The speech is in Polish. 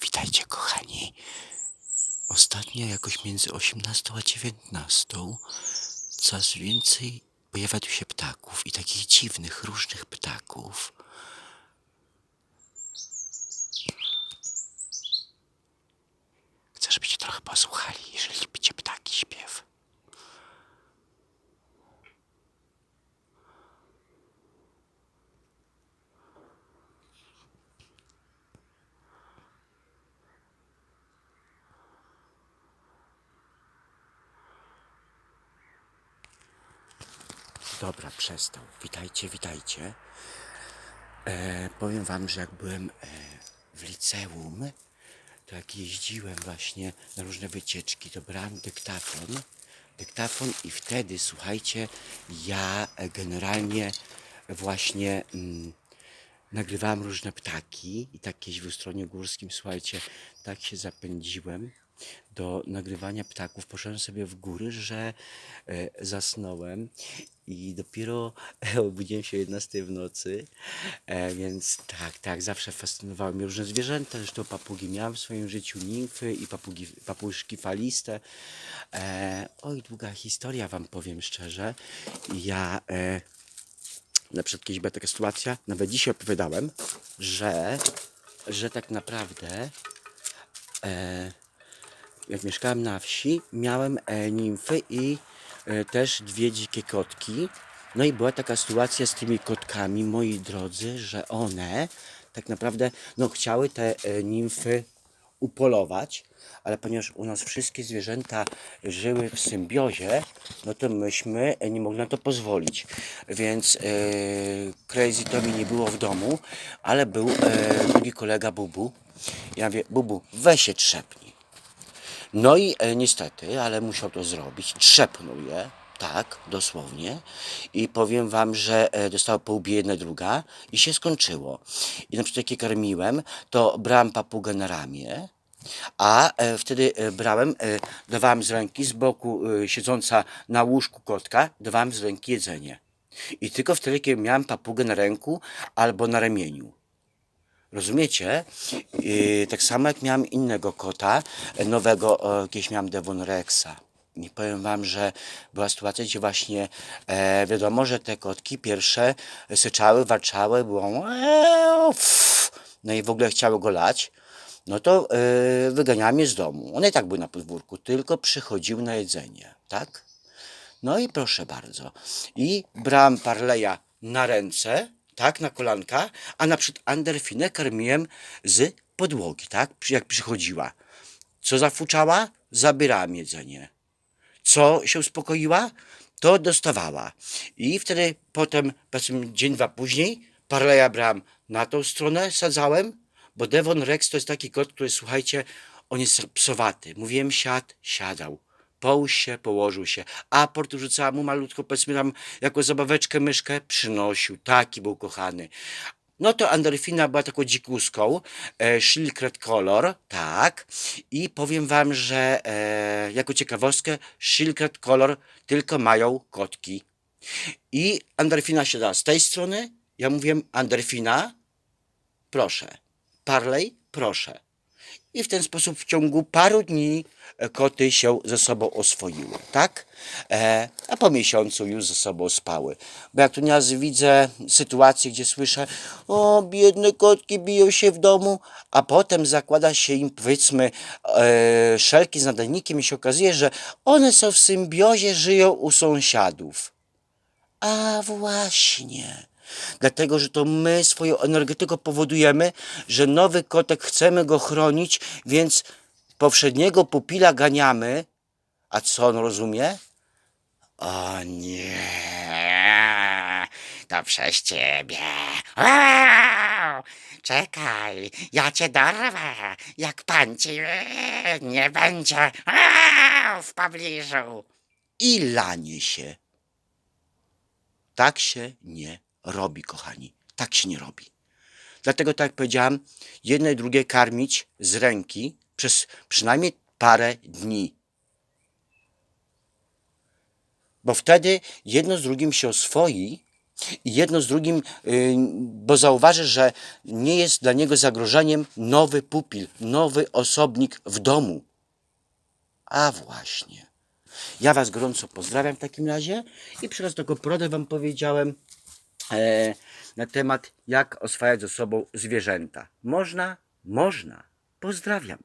Witajcie, kochani. Ostatnio jakoś między 18 a 19 coraz więcej pojawia tu się ptaków i takich dziwnych, różnych ptaków. Chcę, żebyście trochę posłuchali, jeżeli Dobra, przestał. Witajcie, witajcie. E, powiem wam, że jak byłem e, w liceum, to jak jeździłem właśnie na różne wycieczki, to brałem dyktafon. Dyktafon i wtedy, słuchajcie, ja generalnie właśnie mm, nagrywałem różne ptaki i tak w Ustronie Górskim, słuchajcie, tak się zapędziłem do nagrywania ptaków. Poszedłem sobie w góry, że e, zasnąłem i dopiero obudziłem się o 11 w nocy, e, więc tak, tak, zawsze fascynowały mnie różne zwierzęta, zresztą papugi miałem w swoim życiu, nimfy i papugi, papuszki faliste. E, oj, długa historia wam powiem szczerze. Ja e, na przykład kiedyś była taka sytuacja, nawet dzisiaj opowiadałem, że, że tak naprawdę e, jak mieszkałem na wsi, miałem e, nimfy i e, też dwie dzikie kotki. No i była taka sytuacja z tymi kotkami, moi drodzy, że one tak naprawdę no, chciały te e, nimfy upolować, ale ponieważ u nas wszystkie zwierzęta żyły w symbiozie, no to myśmy nie mogli na to pozwolić. Więc e, Crazy Tommy nie było w domu, ale był e, drugi kolega Bubu. Ja mówię, Bubu, weź się trzepnij. No i e, niestety, ale musiał to zrobić. Trzepnął je, tak, dosłownie. I powiem wam, że e, dostała po łbie jedna druga i się skończyło. I na przykład jak je karmiłem, to brałem papugę na ramię, a e, wtedy e, brałem, e, dawałem z ręki, z boku e, siedząca na łóżku kotka, dawałem z ręki jedzenie. I tylko wtedy, kiedy miałem papugę na ręku albo na ramieniu. Rozumiecie? I tak samo jak miałem innego kota, nowego, kiedyś miałem Devon Rexa. I powiem wam, że była sytuacja, gdzie właśnie e, wiadomo, że te kotki pierwsze syczały, walczały, było eee, no i w ogóle chciały go lać. No to e, wyganiałem je z domu. One i tak były na podwórku, tylko przychodziły na jedzenie, tak? No i proszę bardzo. I brałem parleja na ręce, tak, na kolanka, a na przykład Anderfinę karmiłem z podłogi, tak, jak przychodziła. Co zafuczała? Zabierałem jedzenie. Co się uspokoiła? To dostawała. I wtedy potem, powiedzmy dzień, dwa później, parleja brałem na tą stronę, sadzałem, bo Devon Rex to jest taki kot, który, słuchajcie, on jest psowaty. Mówiłem siad, siadał. Połóż się, położył się. Aport rzucała mu malutko, powiedzmy tam, jako zabaweczkę myszkę, przynosił. Taki był kochany. No to Andorfina była taką dzikuską, e, Shilkret Color, tak. I powiem wam, że e, jako ciekawostkę, Shilkret Color tylko mają kotki. I Andorfina siadała z tej strony, ja mówiłem, Andorfina, proszę. Parley, proszę. I w ten sposób w ciągu paru dni e, koty się ze sobą oswoiły, tak? E, a po miesiącu już ze sobą spały. Bo jak tu nieraz widzę sytuacje, gdzie słyszę, o biedne kotki biją się w domu, a potem zakłada się im powiedzmy e, szelki z nadajnikiem i się okazuje, że one są w symbiozie, żyją u sąsiadów. A właśnie. Dlatego, że to my swoją energetyką powodujemy, że nowy kotek chcemy go chronić, więc poprzedniego pupila ganiamy. A co on rozumie? O nie, to przez ciebie. Czekaj, ja cię dorwę, jak pan ci nie będzie w pobliżu. I lanie się. Tak się nie robi, kochani. Tak się nie robi. Dlatego, tak jak powiedziałem, jedne i drugie karmić z ręki przez przynajmniej parę dni. Bo wtedy jedno z drugim się oswoi I jedno z drugim, y, bo zauważy, że nie jest dla niego zagrożeniem nowy pupil, nowy osobnik w domu. A właśnie. Ja Was gorąco pozdrawiam w takim razie i przy raz taką porodę Wam powiedziałem na temat, jak oswajać ze sobą zwierzęta. Można? Można. Pozdrawiam.